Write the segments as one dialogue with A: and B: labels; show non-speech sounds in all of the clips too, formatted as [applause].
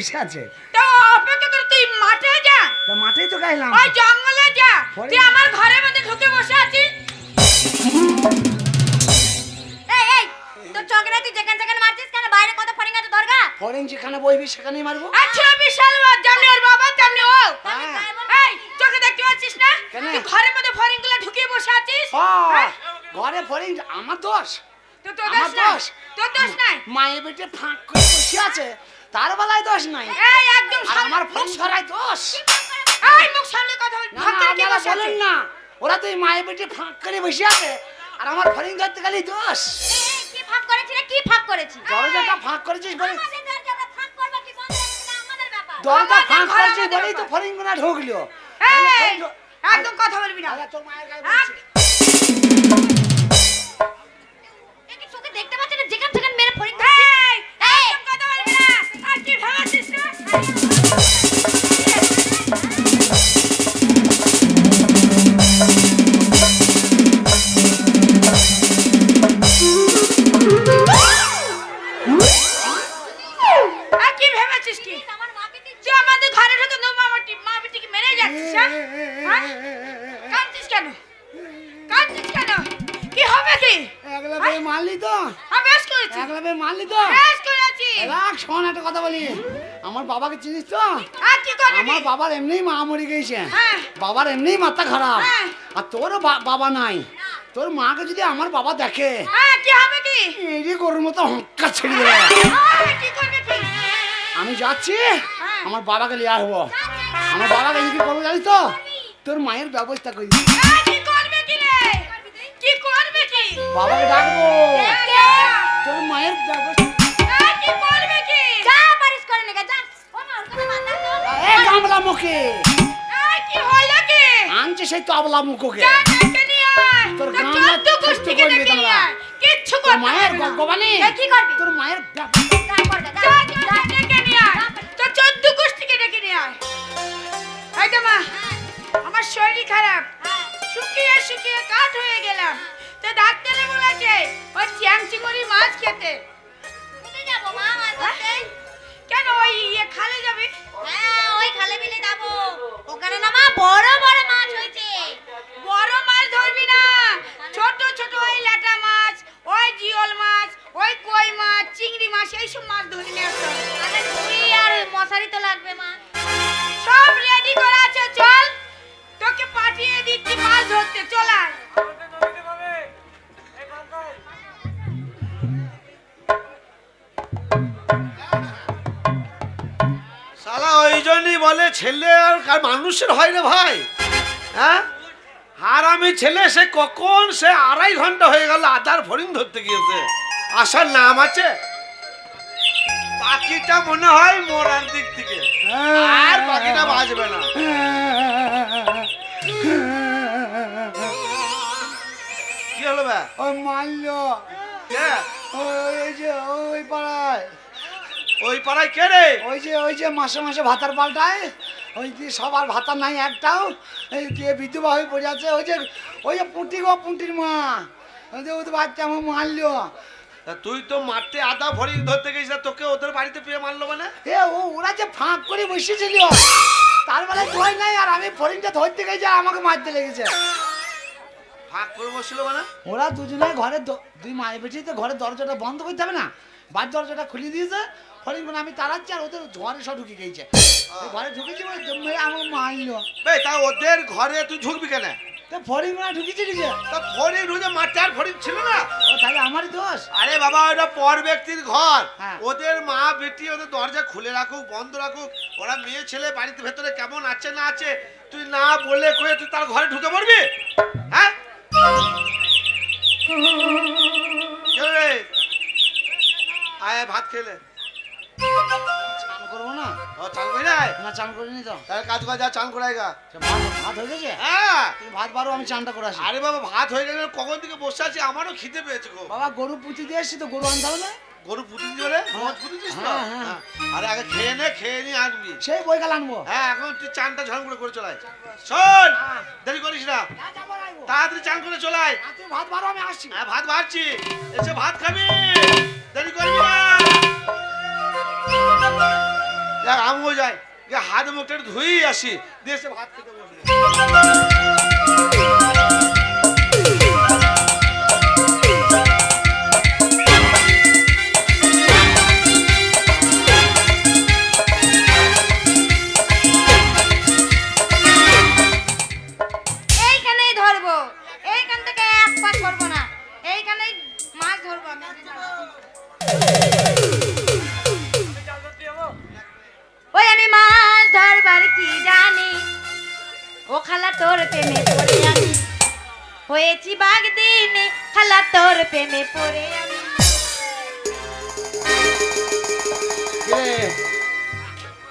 A: বসে আছে।
B: তো অপেক্ষা করে তুই মাঠে যা।
A: তা মাঠেই তো গাইলাম।
B: ওই জঙ্গলে যা। তুই আমার ঘরের মধ্যে ঢুকে বসে আছিস।
C: এই এই তোর চোখে তুই যেখানে যেখানে মারছিস কেন? বাইরে কত ফরিং আছে দরগা
A: ফরিং যেখানে বইবি সেখানেই মারবো।
B: আচ্ছা বিশাল বড়, যেমনি ওর বাবা তেমনি ও।
A: হ্যাঁ।
B: এই চোখে দেখতে পাচ্ছিস না? তুই ঘরের মধ্যে ফরিংগুলো ঢুকিয়ে বসে আছিস? হ্যাঁ?
A: ঘরে ফরিং আমার দোষ।
B: তো তোর দোষ
A: দোষ।
B: তোর দোষ নাই।
A: মায়ের বেটে ফাঁক করে বসে আছে। তার বেলায় দোষ নাই।
B: এই একদম
A: আমার ফরিং ধরাই দোষ।
B: এই মুখ সামনে কথা বল
A: না বলেন না। ওরা তো এই মায়ের বেটে ফাঁক করে বসে আছে। আর আমার ফরিং ধরতে গেলেই দোষ।
C: কি ফাঁক করেছি রে কি ফাঁক করেছি?
A: দরজাটা ফাঁক করেছিস বলে
C: দরজা ফাঁক করব কি বন্ধ আমাদের ব্যাপার।
A: দরজা ফাঁক করেছিস বলেই তো ঢুকলো।
B: একদম কথা বলবি না।
A: তোর মায়ের গায়ে। বলছি।
C: দেখতে পাচ্ছ না? যেখানে
A: you বাবার এমনিই মাথা খারাপ।
B: হ্যাঁ।
A: আর তোরও বাবা নাই। তোর মাকে যদি আমার বাবা দেখে
B: হ্যাঁ কি হবে কি?
A: এই গরুর মতো হঙ্কা ছেড়ে দেবে।
B: কি
A: আমি যাচ্ছি।
B: হ্যাঁ।
A: আমার বাবাকে নিয়ে আসব। আমার বাবাকে কি করব জানিস তো? তোর মায়ের ব্যবস্থা করি।
B: আয়, কি করবি কি রে? কি করবি কি?
A: বাবাকে ডাকবো। তোর মায়ের ব্যবস্থা
B: আয়, কি করবি কি?
C: যা পারিস করে নেগা যা। ও মা ওখানে মাথা তো
A: এ গামলা মুখে
B: কি হলো কি
A: আনছে সেই তবলা মুখোকে তোর গামলা
B: চোদ্দ গোষ্ঠীকে
A: করবি
B: ডেকে নিয়ে কিচ্ছু
A: তোর মায়ের
B: পারবি না।
A: গবানি
C: এ, কি করবি?
A: তোর মায়ের
B: আমার শরীর খারাপ শুকিয়ে শুকিয়ে কাঠ হয়ে গেলাম তো ডাক্তারে বলেছে ওই চ্যাং চিংড়ি মাছ খেতে
C: যাব মা মাছ ধরতে
B: কেন ওই ইয়ে খালে যাবে?
C: হ্যাঁ ওই খালে মিলে যাব। ওখানে না মা আর
D: মানুষের হয় না ভাই। হ্যাঁ? আর আমি ছেলে সে কখন সে আড়াই ঘণ্টা হয়ে গেল আদার ফরিং ধরতে গিয়েছে। আসার নাম আছে? পাখিটা মনে হয় মোরার দিক থেকে। আর পাখিটা বাজবে না। কি হলো ব্যা
A: ওই মারলো। ওই যে ওই পাড়ায়।
D: ওই পাড়ায় কে রে?
A: ওই যে ওই যে মাসে মাসে ভাতার পাল্টায়। ওই যে সবার ভাতা নাই একটাও এই দিয়ে বিধবা হয়ে পড়ে আছে ওই যে ওই যে পুঁটি গো পুঁটির মা ওই যে ওদের বাচ্চা আমার মারলো
D: তা তুই তো মারতে আদা ফরিং ধরতে গেছিস তোকে ওদের বাড়িতে পেয়ে মারলো মানে?
A: এ ও ওরা যে ফাঁক করে বসেছিল তার বেলায় ভয় নাই আর আমি ফরিংটা ধরতে গেছি আর আমাকে মারতে লেগেছে।
D: ফাঁক করে বসছিল মানে?
A: ওরা দুজনে ঘরে দুই মায়ের বেটিতে ঘরের দরজাটা বন্ধ করতে হবে না বাড়ির দরজাটা খুলে দিয়েছে ফরিং করে আমি তাড়াচ্ছি আর ওদের ঘরে সব ঢুকে গেছে ঘরে ঢুকেছি মেয়ে আমার মারলো
D: বে তা ওদের ঘরে তুই ঝুঁকবি কেন?
A: তো ফরিং করে ঢুকেছি দিকে
D: তা ফরিং ঢুকে মাঠে আর ফরিং ছিল না?
A: ও তাহলে আমারই দোষ।
D: আরে বাবা ওটা পর ব্যক্তির ঘর।
A: হ্যাঁ।
D: ওদের মা বেটি ওদের দরজা খুলে রাখুক বন্ধ রাখুক। ওরা মেয়ে ছেলে বাড়িতে ভেতরে কেমন আছে না আছে তুই না বলে কয়ে তুই তার ঘরে ঢুকে পড়বি? হ্যাঁ? [laughs] রে? আয় ভাত খেলে
A: না।
D: ও চান করে
A: না চান করিনি তো।
D: তাহলে কাজ করা যা চান করে আয় গা
A: ভাত ভাত হয়ে গেছে?
D: হ্যাঁ।
A: তুমি ভাত বারো আমি চানটা করে আসি।
D: আরে বাবা ভাত হয়ে গেলে কখন থেকে বসে আছি? আমারও খিদে পেয়েছে গো
A: বাবা গরু পুঁতি দিয়ে এসছি তো গরু আনতে হবে না?
D: গরু পুঁতি দিবে তো?
A: হ্যাঁ, হ্যাঁ।
D: হ্যাঁ। আরে আগে খেয়ে নে খেয়ে নিয়ে আসবি।
A: সেই বই গেল আনব।
D: হ্যাঁ এখন তুই চানটা ঝড় করে করে চলাই শোন। দেরি করিস না। তাড়াতাড়ি চান করে চলাই
A: ভাত বারো আমি আসছি।
D: হ্যাঁ ভাত ভাবছি এসে ভাত খাবি। দেরি করবি না। হাত মুখটা ধুয়েই আসি। এসে ভাত খেতে বসবি।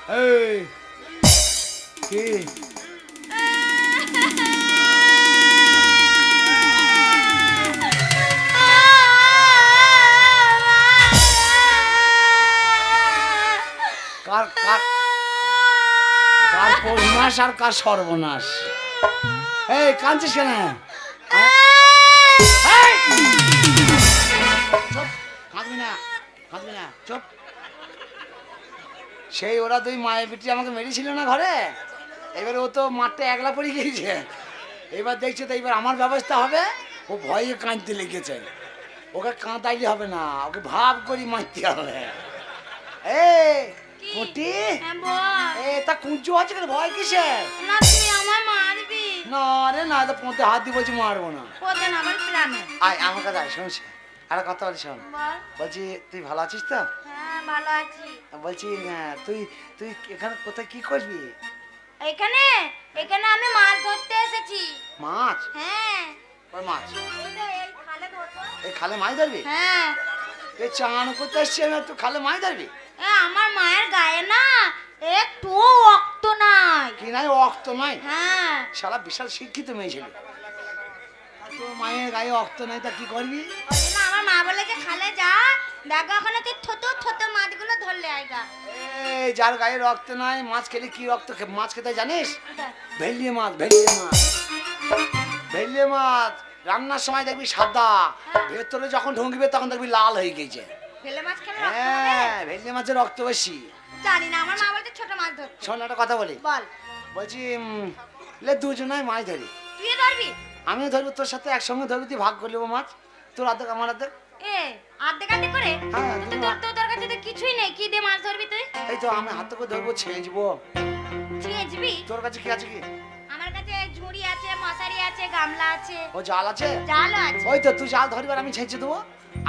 A: এই, কি? কার কার কার পৌর্ণাস আর কার সর্বনাশ? এই, কাঁদছিস কেন? এই! কাঁদবি না কাঁদবি না, চুপ। সেই ওরা দুই মায়ের বিটি আমাকে মেরেছিল না ঘরে? এবারে ও তো মাঠটা একলা পড়ে গিয়েছে। এবার দেখছে তো এবার আমার ব্যবস্থা হবে ও ভয়ে কাঁদতে লেগেছে। ওকে কাঁদাইলে হবে না ওকে ভাব করি মারতে হবে। এ পুটি?
C: হ্যাঁ,
A: এ তা কুঞ্চু আছে কেন? ভয় কিসের?
C: না তুই আমার মারবি।
A: না রে না তো পোঁতে হাত দিয়ে বলছি মারবো না।
C: ওদের আমার প্রাণে।
A: আয় আমার কাছে আয় শুনছি আর কথা বলি শোন। বলছি তুই ভালো আছিস তো?
C: হ্যাঁ ভালো আছি।
A: বলছি আহ, তুই তুই এখানে কোথায় কি করবি?
C: এখানে? এখানে আমি মাছ ধরতে এসেছি।
A: মাছ?
C: হ্যাঁ।
A: ওই মাছ?
C: এই খালে
A: মাছ ধরবি?
C: হ্যাঁ।
A: এই চান করতে এসছি? আমি তুই খালে মাছ ধরবি?
C: আমার মায়ের গায়ে না একটু রক্ত নাই।
A: কি নাই অক্ত নাই?
C: হ্যাঁ।
A: সারা বিশাল শিক্ষিত মেয়ে ছিল। তোর মায়ের গায়ে অক্ত নাই তা কি করবি?
C: আমার মা বলে যে খালে যা দেখো ওখানে তুই ছোট ছোট মাছগুলো ধরলে আইগা
A: এই যার গায়ে রক্ত নাই মাছ খেলে কি রক্ত মাছ খেতে জানিস? ভেলিয়ে মাছ ভেলিয়ে মাছ ভেলিয়ে মাছ রান্নার সময় দেখবি সাদা ভেতরে যখন ঢুকবে তখন দেখবি লাল হয়ে গেছে।
C: ফেলে মাছ খেলে
A: হ্যাঁ ভেলিয়ে মাছের রক্ত বেশি।
C: জানি না আমার মা বলতে ছোট মাছ ধর
A: শোন একটা কথা বলি।
C: বল।
A: বলছি লে দুজনাই মাছ ধরি।
C: তুই ধরবি?
A: আমিও ধরবো তোর সাথে একসঙ্গে ধরবি তুই ভাগ করে নেব মাছ। তোর আমার
C: এ আর্ধেক আর্ধেক করে?
A: হ্যাঁ,
C: তো তোর তো তোর কাছে তো কিছুই নেই। কি দিয়ে মাছ ধরবি তুই?
A: এই তো আমি হাতে করে ধরবো ছেঁচবো।
C: ছিঁচবি?
A: তোর কাছে কি আছে কি?
C: আমার কাছে ঝুড়ি আছে মশারি আছে গামলা আছে।
A: ও জাল আছে?
C: জালও আছে।
A: ওই তো তুই জাল ধরবার আমি ছেঁচে দেবো।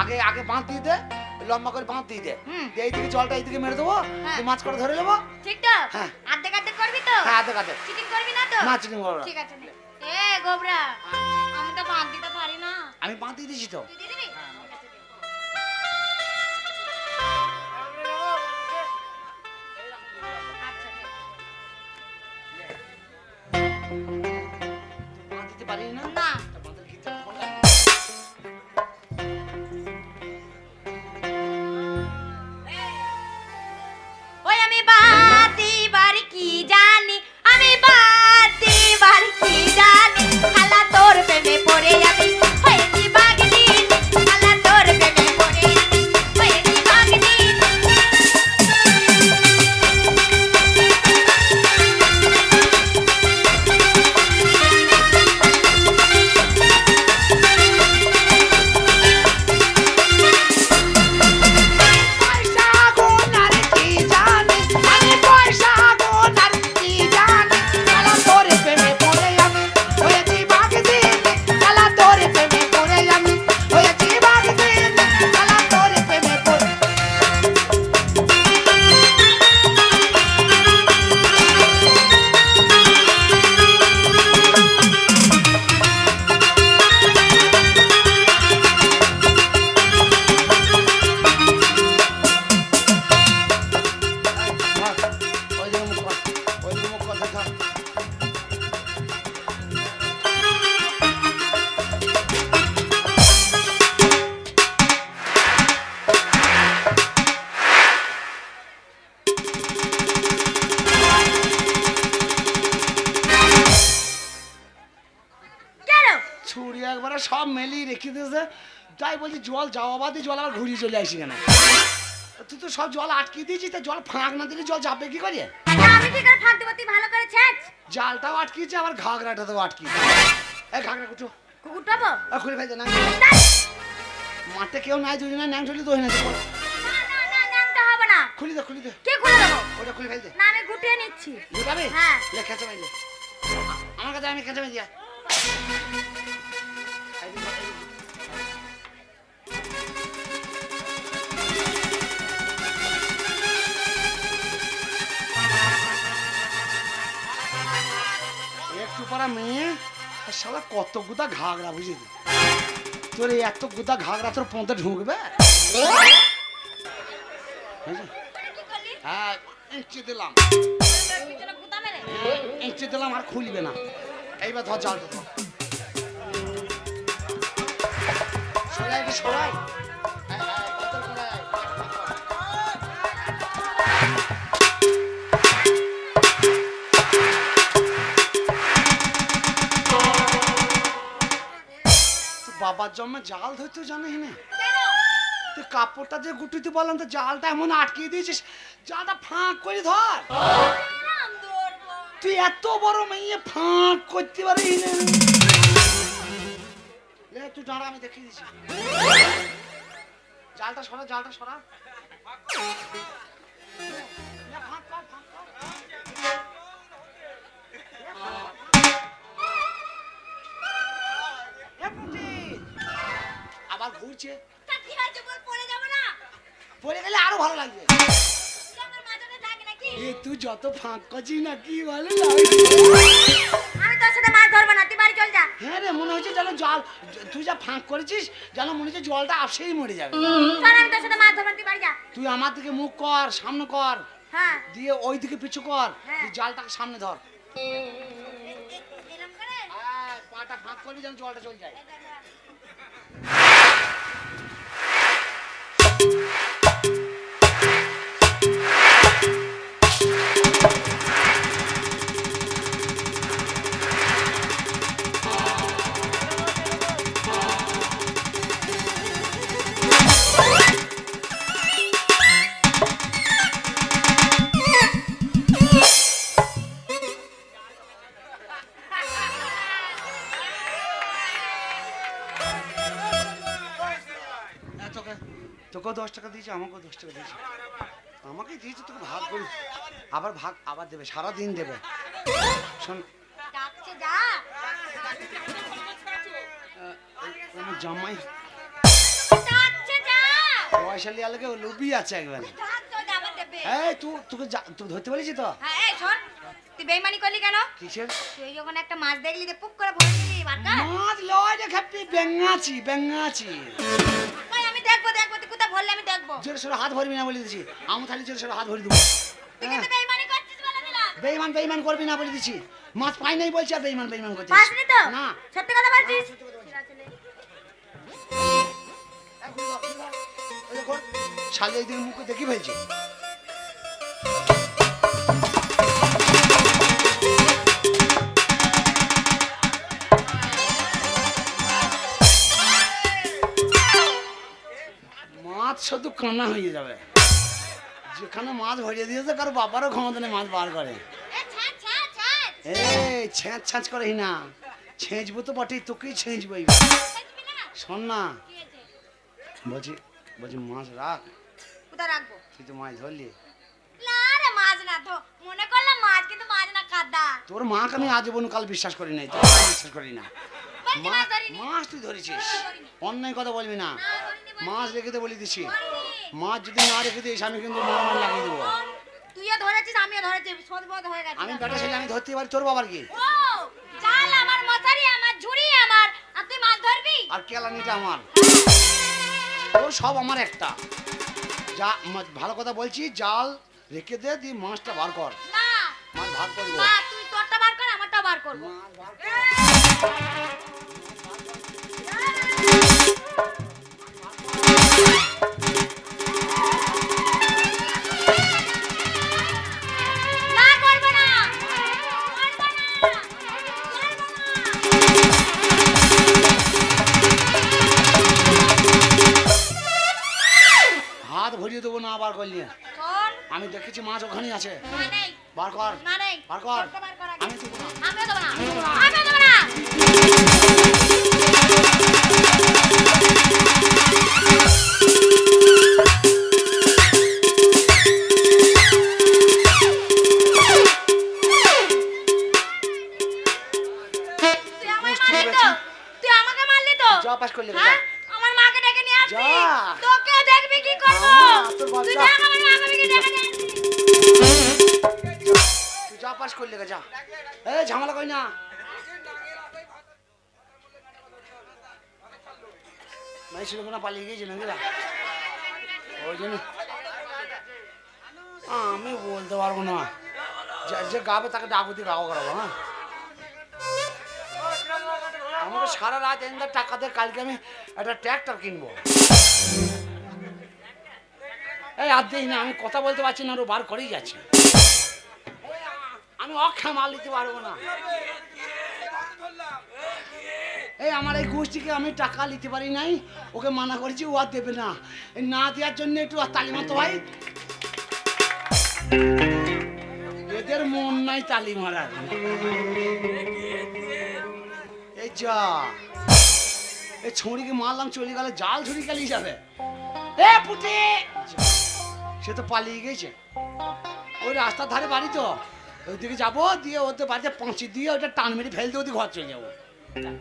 A: আগে আগে বাঁধ দিয়ে দে লম্বা করে বাঁধ দিয়ে দে।
C: হুম।
A: দিয়ে এই দিকে জলটা এই দিকে মেরে দেবো।
C: হ্যাঁ।
A: তুই মাছ করে ধরে নেব।
C: ঠিক তো?
A: হ্যাঁ।
C: আর্ধেক আর্ধেক করবি তো?
A: হ্যাঁ আধেক আধেক
C: চিকেন করবি না তো?
A: না চিকেন করব না।
C: ঠিক আছে নে। এ গোবরা। তো বাঁধ দিতে পারি না।
A: আমি বাঁধ দিয়ে দিয়েছি তো। সব মেলিয়ে রেখে দিয়েছে। তাই বলছি জল যাওয়া বাদে জল আবার ঘুরিয়ে চলে আসি কেন? তুই তো সব জল আটকে দিয়েছিস তা জল ফাঁক না দিলে জল যাবে কি করে?
C: আমি কি করে ফাঁক দেবো তুই ভালো করে ছেচ।
A: জালটাও আটকিয়েছে আবার ঘাগরাটাতেও আটকিয়েছে। এই ঘাগরা কুটো।
C: কুকুরটাবো
A: খুলে ফেলতে না মাঠে কেউ নাই দুজনে ন্যাং চলি তো না
C: না না না না।
A: খুলি দে খুলি দে।
C: কে খুলে দেবো?
A: ওটা খুলে ফেলতে
C: না আমি গুটিয়ে নিচ্ছি।
A: লুকাবে?
C: হ্যাঁ।
A: লে পাইলে আমার কাছে আমি খেতে পাই একটু পরা মেয়ে আর শালা কত গুদা ঘাগরা বুঝলি তোর এই এত গুদা ঘাগরা তোর পথে ঢুকবে? হ্যাঁ দিলাম। দিলাম আর খুলবে না। এইবার ধর জালটা ধর সরাই বাবার জন্মে জাল ধরতে জানিস না। তুই কাপড়টা যে গুটিতে বললাম তো জালটা এমন আটকিয়ে দিয়েছিস জালটা ফাঁক করে ধর। তুই এত বড় মেয়ে ফাঁক করতে পারিস না। লে তুই দাঁড়া আমি দেখিয়ে দিচ্ছি। জালটা সরা জালটা সরা। ঘুরছে
C: তা কি হয়েছে বল পড়ে যাব না
A: পড়ে গেলে আরও ভালো লাগবে এ তুই যত ফাঁক করছিস না কি বলে
C: আমি তোর সাথে মাছ ধরবো না তুই বাড়ি চল যা
A: হ্যাঁ রে মনে হচ্ছে যেন জল তুই যা ফাঁক করেছিস যেন মনে হচ্ছে জলটা আসেই মরে যাবে
C: চল আমি তোর সাথে মাছ ধরবো তুই বাড়ি যা
A: তুই আমার দিকে মুখ কর সামনে কর
C: হ্যাঁ
A: দিয়ে ওই দিকে পিছু কর
C: হ্যাঁ।
A: তুই জালটাকে সামনে ধর হ্যাঁ, পাটা ফাঁক করবি যেন জলটা চলে যায় দশ টাকা দিয়েছে। আমাকে দিয়েছে তোকে ভাগ করি। আবার ভাগ আবার দেবে সারা দিন দেবে। শোন।
C: যা।
A: আমার জামাই।
C: ডাকছে যা।
A: পয়সা লিয়া লাগে লুবি আছে একবারে।
C: ডাক তো আবার দেবে।
A: এই তুই তোকে যা- তুই ধরতে পারিস তো?
C: হ্যাঁ শোন তুই বেইমানি করলি কেন?
A: কিসের?
C: তুই যখন একটা মাছ দেখলি তো পুক করে ভরে দিলি বাটা
A: মাছ লয় রে খাপি বেঙ্গাছি বেঙ্গাছি জোরে সোরে হাত ভরবি না বলে দিছি। আমি তাহলে জোরে সোরে হাত ভরি দেবো।
C: কিন্তু বেইমানি
A: বেইমান করবি না বলে দিছি। মাছ পাই নাই বলছি আর বেইমান বেইমান করছিস। না।
C: সত্যি কথা বলছিস?
A: শালি এই দিকে মুখে দেখি ফেলছি। শুধু কানা হয়ে যাবে। যেখানে মাছ ভরিয়ে দিয়েছে কারও বাবারও ক্ষমতা নেই মাছ বার করে।
C: এ
A: এই ছেঁচ ছাঁচ করে না ছেঁচবো তো বটেই তোকেই ছেঁচবো শোন না। বলছি বলছি মাছ রাখ।
C: কোথায় রাখব?
A: তুই তো মাছ ধরলি। তোর মাকে আমি আজ বোন কাল বিশ্বাস করি নাই বিশ্বাস করি না।
C: মাছ
A: তুই ধরেছিস। অন্যায় কথা বলবি না। মাছ রেখে দে বলে দিছি। মাছ যদি না রেখে দিস আমি কিন্তু মার মার লাগিয়ে দেবো।
C: তুইও ধরেছিস আমিও ধরেছি সদবোধ হয়ে গেছে।
A: আমি বেটা ছেলে আমি ধরতে পারি তোর বাবার কি?
C: ও জাল আমার মশারি আমার ঝুড়ি আমার আর তুই মাছ ধরবি?
A: আর কেলানিটা আমার। তোর সব আমার একটা। যা ভালো কথা বলছি জাল রেখে দে দিয়ে মাছটা বার কর।
C: না
A: মাছ ভাগ করব।
C: না তুই তোরটা বার কর আমারটা বার করব।
A: মাছ বার কর। বার কর
C: না নেই
A: বার কর। আমি দেবো না
C: আমিও দেবো না আমিও দেবো না হ্যাঁ? আমার মাকে ডেকে নিয়ে আসবি? তোকে দেখবি কি করব? তুই। দেখ আমার মাকে আমি ডেকে নিয়ে আসবি?
A: তুই করলি যা। ঝামেলা না। পালিয়ে আমি বলতে পারব না। যে- যে গাবে তাকে ডাকুতি গাও করাবো হ্যাঁ? আমাকে সারা রাত এনদার টাকা দিয়ে কালকে আমি একটা ট্র্যাক্টর কিনবো। এই আর দিই না, আমি কথা বলতে পারছি না আরও বার করেই যাচ্ছে। আমি অক্ষা মাল দিতে পারব না। এই আমার এই গোষ্ঠীকে আমি টাকা নিতে পারি নাই, ওকে মানা করেছি, ও আর দেবে না। না দেওয়ার জন্য একটু আর তালি মারতো ভাই এদের মন নাই তালি মারার। এই যা। এই ছড়িকে মারলাম, চলে গেলে জাল ছড়ি গেলেই যাবে। এ পুটি! সে তো পালিয়ে গেছে। ওই রাস্তার ধারে বাড়ি তো। ওইদিকে যাব, দিয়ে ওদের বাড়িতে পৌঁছে দিয়ে ওটা টান মেরে দিয়ে ওদের ঘর চলে যাব।
B: আমার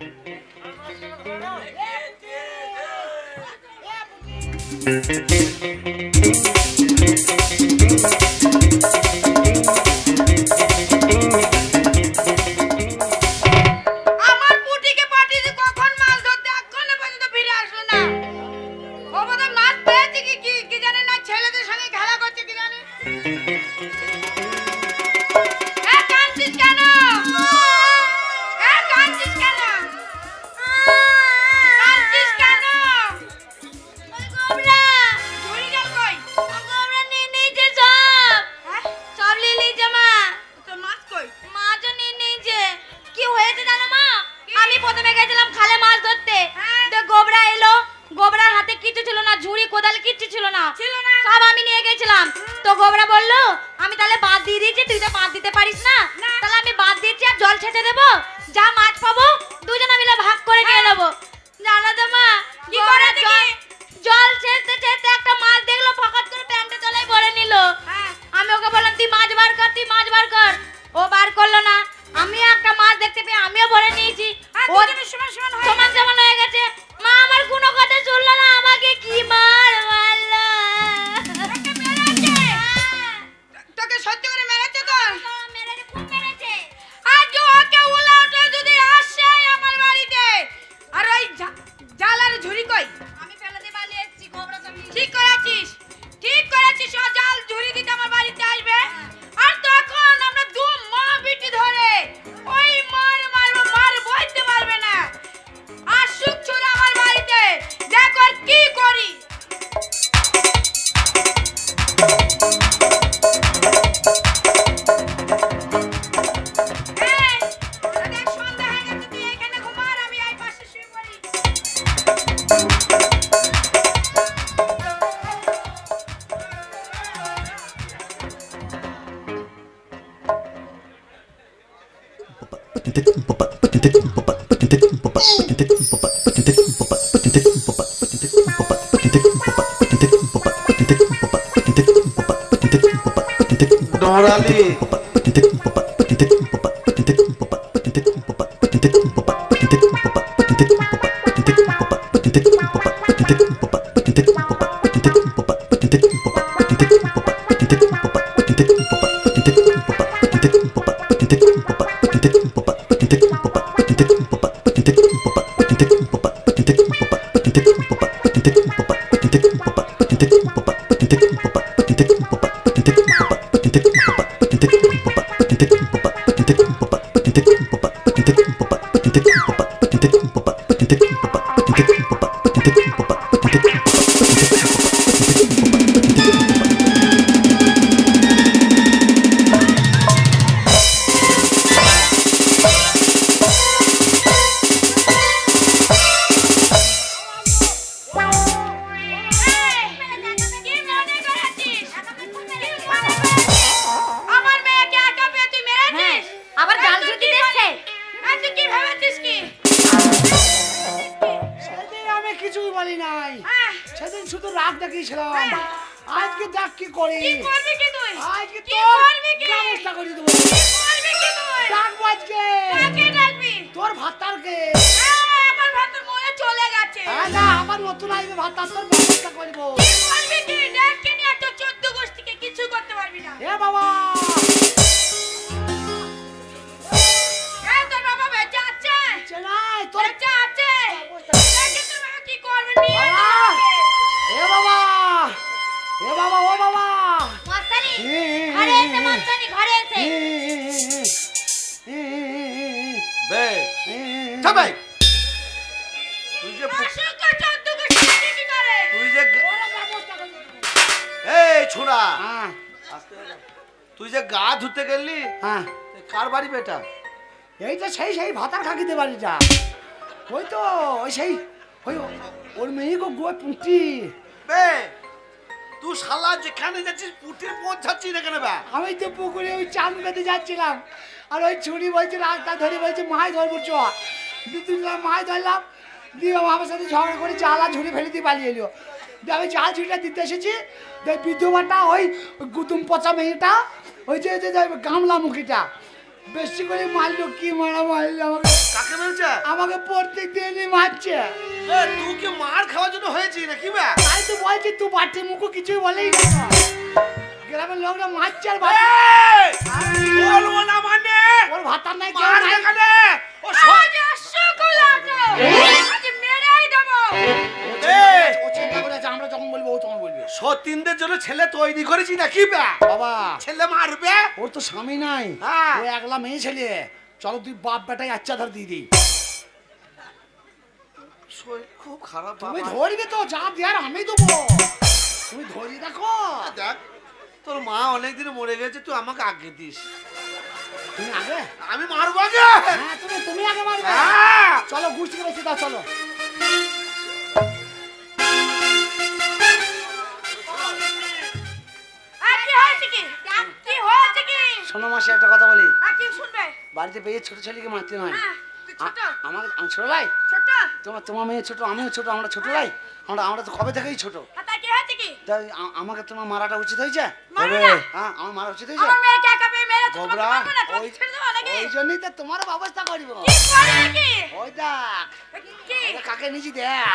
C: তুই মাছ বার কর। ও বার করল না। আমি একটা মাছ দেখতে পেয়ে আমিও ভরে নিয়েছি।
B: সমান সমান হয়ে
C: সমান সমান হয়ে গেছে। মা আমার কোনো কথা চলল না। আমাকে কি মার মারলো
A: বলি নাই। সেদিন শুধু রাগ দেখিয়েছিলাম। আজকে দেখ কি করি। আজকে তোর ব্যবস্থা করে দেবো।
B: কি করবি কি তুই?
A: ডাকবো আজকে। তোর ভাতারকে।
B: হ্যাঁ, আমার ভাত মরে চলে গেছে।
A: না আমার নতুন আসবে ভাতার তোর ব্যবস্থা করব
B: কিছু করতে পারবি না।
A: এ বাবা।
B: হ্যাঁ তোর বাবা বেঁচে আছে।
A: তোর
B: বেঁচে
A: এ বাবা এ বাবা ও বাবা
C: মস্তানি ঘরে এসে মস্তানি ঘরে এসে
D: বে যে যে। এই ছোড়া
A: হ্যাঁ
D: তুই যে গা ধুতে গেলি
A: হ্যাঁ
D: কার বাড়ি বেটা
A: এই তো সেই সেই ভাতার খাকিতে বাড়িটা ওই তো ওই সেই ওই ওর মেয়ে গো গো পুঁটি।
D: বে তুই শালা যেখানে যাচ্ছিস পুটির পৌঁছাচ্ছিস এখানে বে?
A: আমি তো পুকুরে ওই চান পেতে যাচ্ছিলাম। আর ওই ছুরি বলছে রাস্তা ধরে বলছে মাছ ধরবো চ। দিয়ে তুই মাছ ধরলাম দিয়ে আমার সাথে ঝগড়া করে আর ঝুড়ি ফেলে দিয়ে পালিয়ে এলো। দিয়ে আমি জাল ঝুড়িটা দিতে এসেছি দেখ বিধবাটা ওই গুতুম পচা মেয়েটা ওই যে গামলা মুখিটা বেশি করে মারলো কি মারা মারলো আমাকে?
D: কাকে মেরেছে
A: আমাকে প্রত্যেক দিনই মারছে।
D: তুই কি মার খাওয়ার জন্য হয়েছে নাকি বে?
A: তাই তো বলছি তুই বাটি মুখো কিছুই বলেই না গ্রামের লোকরা মারছে আর
D: বলব না মানে।
A: ওর ভাতার নাই কেউ
D: মার
A: নাই বলবে
D: সতীনদের জন্য ছেলে তৈরি করেছি নাকি বে?
A: বাবা।
D: ছেলে মারবে?
A: ওর তো স্বামী নাই।
D: হ্যাঁ।
A: ও একলা মেয়ে ছেলে। চলো তুই বাপ বেটাই আচ্ছা ধর দিয়ে দিই
D: শরীর খুব খারাপ
A: তুমি ধরবে তো যা দেয়ার আমি দেবো। তুমি ধরি দেখো।
D: দেখ তোর মা অনেকদিন মরে গেছে তুই আমাকে আগে দিস।
A: তুমি আগে?
D: আমি মারবো আগে?
A: হ্যাঁ তুমি তুমি আগে মারবে।
D: হ্যাঁ।
A: চলো গুষ্টি বেশি দাও চলো। শোনো মাসে একটা কথা বলি। বাড়িতে পেয়ে ছোট ছেলেকে মারতে নয়
B: হ্যাঁ তুই ছোট?
A: আমার আমি ছোট লাই
B: ছোট?
A: তোমার তোমার মেয়ে ছোট আমিও ছোট আমরা ছোট লাই আমরা আমরা তো কবে থেকেই ছোট? তাই আমাকে তোমার মারাটা উচিত হয়েছে? হ্যাঁ আমার মারা উচিত হয়েছে? গোবরা ওই জন্যই তো তোমার ব্যবস্থা করব। ওই দেখ। কাকে নিচি দেখ।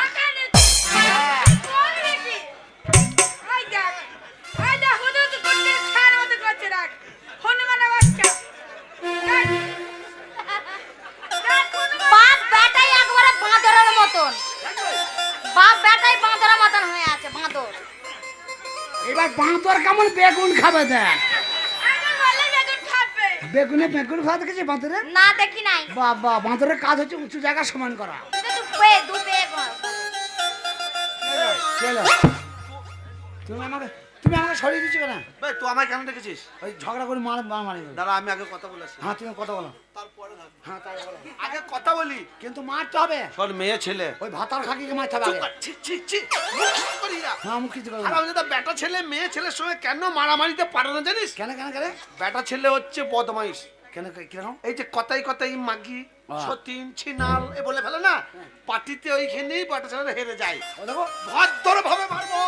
C: বাপ বেটাই বাঁদর মতন হয়ে আছে বাঁদর।
A: এবার বাঁদর কেমন বেগুন খাবে দেখ।
B: বেগুন
A: বেগুনে খাওয়া দেখেছি বাঁদরে?
C: না দেখি নাই।
A: বাবা বাঁদরের কাজ হচ্ছে উঁচু জায়গা সমান করা। তুমি আমাকে তুমি আমাকে সরিয়ে দিচ্ছ কেন?
D: বে তুই আমায় কেন ডেকেছিস
A: ওই ঝগড়া করে মার মার মারি
D: দাঁড়া আমি আগে কথা বলেছি।
A: হ্যাঁ তুমি কথা বলো।
D: তারপরে
A: হ্যাঁ বলো।
D: আগে কথা বলি।
A: কিন্তু মারতে হবে।
D: শোন মেয়ে ছেলে।
A: ওই ভাতার খাকিকে মারতে হবে
D: ছি, ছি, ছি, করি।
A: হ্যাঁ মুখ কিছু
D: আর। আমি দাদা বেটা ছেলে মেয়ে ছেলের সঙ্গে কেন মারামারিতে পারে না জানিস?
A: কেন কেন কেন?
D: বেটা ছেলে হচ্ছে বদমাইশ।
A: কেন কীরকম?
D: এই যে কথাই কথাই মাগি। সতীন ছিনাল এ বলে ফেলে না? পার্টিতে ওইখানেই বেটা ছেলেরা হেরে যায়।
A: দেখো।
D: ভদ্র ভাবে মারবো।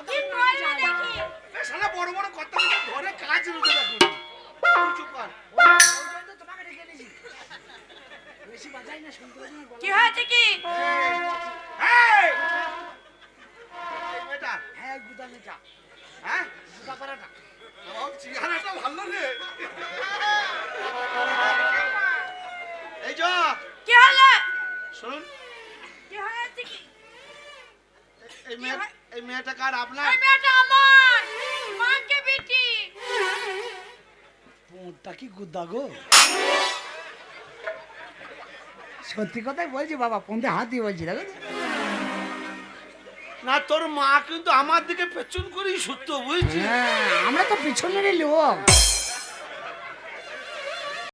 A: দেখি
D: এ শালা বড় বড় কথা বলে ধরে কাজ রুখে দেখুন চুপ কর।
A: তো তোমাকে ডেকে এনেছি। বেশি বাজাই না শুনতে
B: কি হয়েছে কি?
D: এই! এই মেয়েটা,
A: হ্যাঁ
D: হ্যাঁ?
A: গুদা পাড়াটা
D: চেহারাটা ভালো রে। এই যা,
B: কি হলো
D: শুনুন, এই মেয়ে- এই মেয়েটা কার? আপনার?
B: ওই মেয়েটা আমার। মাকে বিটি।
A: কি গুদ্দা গো? সত্যি কথাই বলছি বাবা পন্থে হাত দিয়ে বলছি দেখো।
D: না তোর মা কিন্তু আমার দিকে পেছন করেই সত্য বুঝছিস?
A: হ্যাঁ আমরা তো পিছনেরই লোক।